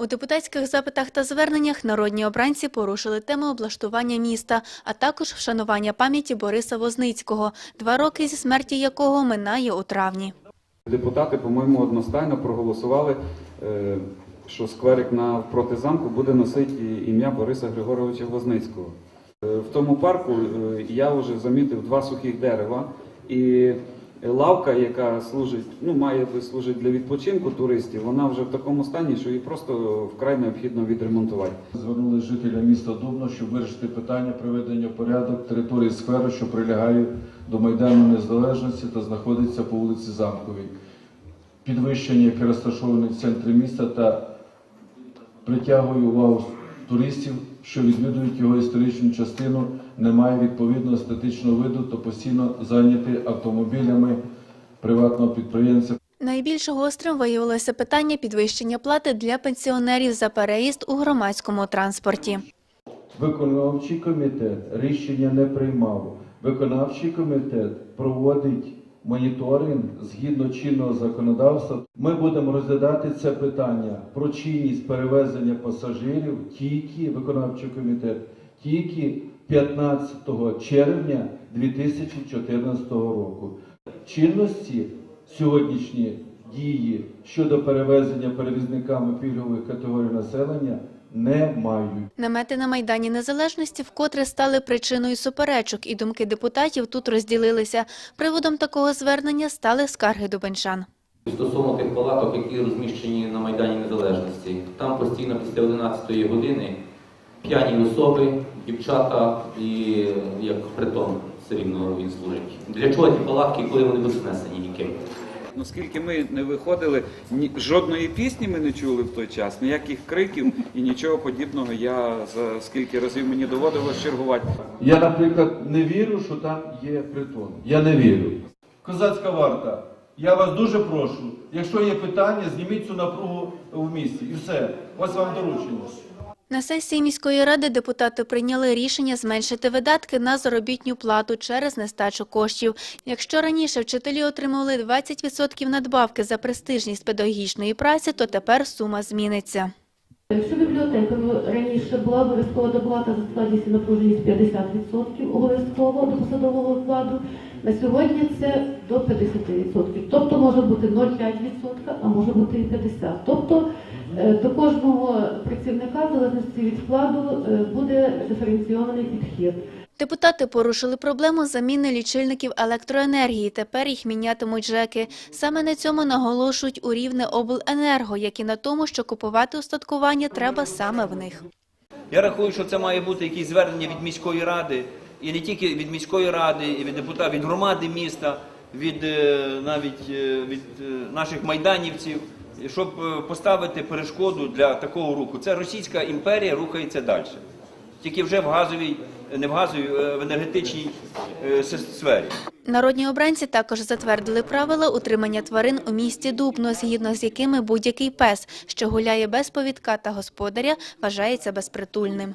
У депутатських запитах та зверненнях народні обранці порушили тему облаштування міста, а також вшанування пам'яті Бориса Возницького, два роки зі смерті якого минає у травні. Депутати, по-моєму, одностайно проголосували, е, що скверик навпроти замку буде носити ім'я Бориса Григоровича Возницького. Е, В тому парку е, я вже замітив два сухих дерева і лавка, яка служить, ну, має би служити для відпочинку туристів, вона вже в такому стані, що її просто вкрай необхідно відремонтувати. Звернули жителя міста Дубно, щоб вирішити питання приведення в порядок території скверу, що прилягає до Майдану Незалежності та знаходиться по вулиці Замковій. Підвищення, яке розташоване в центрі міста та притягує увагу туристів, що відвідують його історичну частину, не має відповідного естетичного виду та постійно зайняті автомобілями приватного підприємця. Найбільш гострим виявилося питання підвищення плати для пенсіонерів за переїзд у громадському транспорті. Виконавчий комітет рішення не приймав. Виконавчий комітет проводить моніторинг згідно чинного законодавства. Ми будемо розглядати це питання про чинність перевезення пасажирів тільки виконавчий комітет, тільки 15 червня 2014 року. Чинності сьогоднішні дії щодо перевезення перевізниками пільгових категорій населення не мають. Намети на Майдані Незалежності вкотре стали причиною суперечок, і думки депутатів тут розділилися. Приводом такого звернення стали скарги дубенчан. Стосовно тих палаток, які розміщені на Майдані Незалежності, там постійно після 11 години п'яні особи, дівчата і як притон все рівно він служить. Для чого ті палатки, коли вони будуть знесені ніким? Ну, скільки ми не виходили, ні, жодної пісні ми не чули в той час, ніяких криків і нічого подібного. Я за скільки разів мені доводилось чергувати. Я, наприклад, не вірю, що там є притон. Я не вірю. Козацька варта, я вас дуже прошу, якщо є питання, зніміть цю напругу в місті. І все. Ось вам доручення. На сесії міської ради депутати прийняли рішення зменшити видатки на заробітню плату через нестачу коштів. Якщо раніше вчителі отримували 20% надбавки за престижність педагогічної праці, то тепер сума зміниться. Якщо бібліотеками раніше була обов'язкова доплата за складність напруженість 50% обов'язково до посадового окладу, на сьогодні це до 50%. Тобто може бути 0,5%, а може бути і 50%. Тобто до кожного працівника, в залежності від складу, е, буде диференційований підхід. Депутати порушили проблему заміни лічильників електроенергії. Тепер їх мінятимуть ЖЕКи. Саме на цьому наголошують у Рівне обленерго, як і на тому, що купувати устаткування треба саме в них. Я рахую, що це має бути якісь звернення від міської ради, і не тільки від міської ради, і від депутатів, від громади міста, від е, навіть е, від е, наших майданівців, щоб е, поставити перешкоду для такого руху. Це Російська імперія рухається далі. Тільки вже в газовій, не в газовій, е, в енергетичній е, сфері. Народні обранці також затвердили правила утримання тварин у місті Дубно, згідно з якими будь-який пес, що гуляє без повідка та господаря, вважається безпритульним.